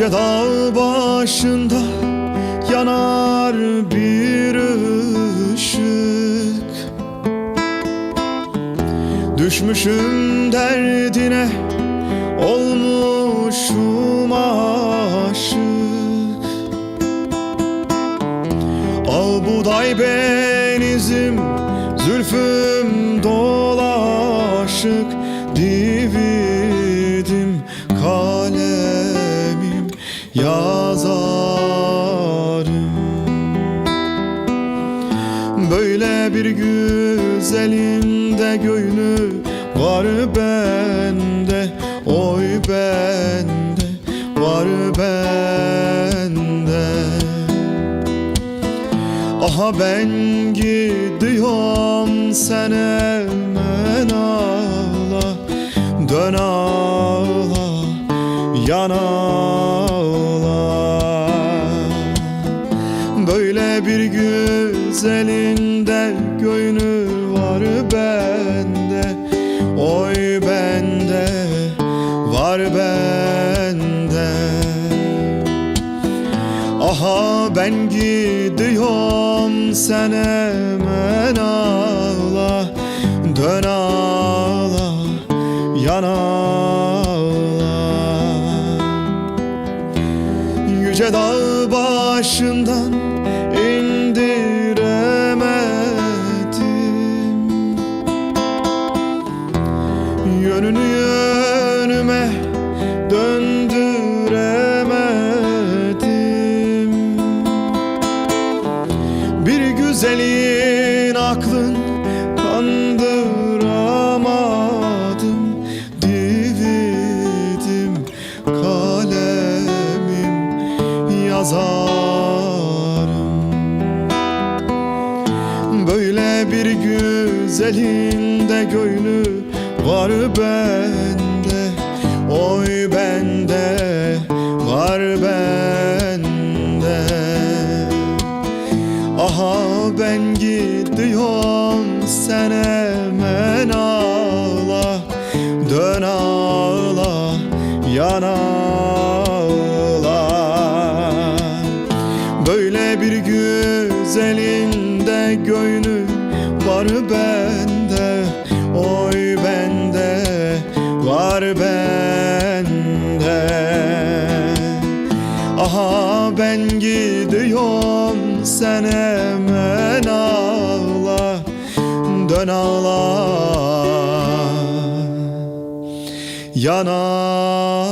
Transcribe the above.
Yüce dağ başında yanar bir ışık. Düşmüşüm derdine olmuşum aşık. Al buğday benizim Zülfüm dolaşık Yazarım. Böyle bir güzelin de gönlü var bende Oy bende var bende. Aha ben gidiyorum sen hemen ağla Dön ağla yan güzelin de gönlü var bende Oy bende var bende. Aha ben gidiyorum sen hemen ağla Dön ağla yan ağla. Yüce dağ başından Yönünü yönüme döndüremedim. Bir güzelin aklın kandıramadım. Dividim kalemim yazarım. Böyle bir güzelin de gönlü var bende Oy bende var bende. Aha ben gidiyorum sen hemen ağla. Dön ağla yan ağla. Böyle bir güzelin de gönlü var bende var bende. Aha ben gidiyorum sen hemen ağla. Dön ağla. Yan ağla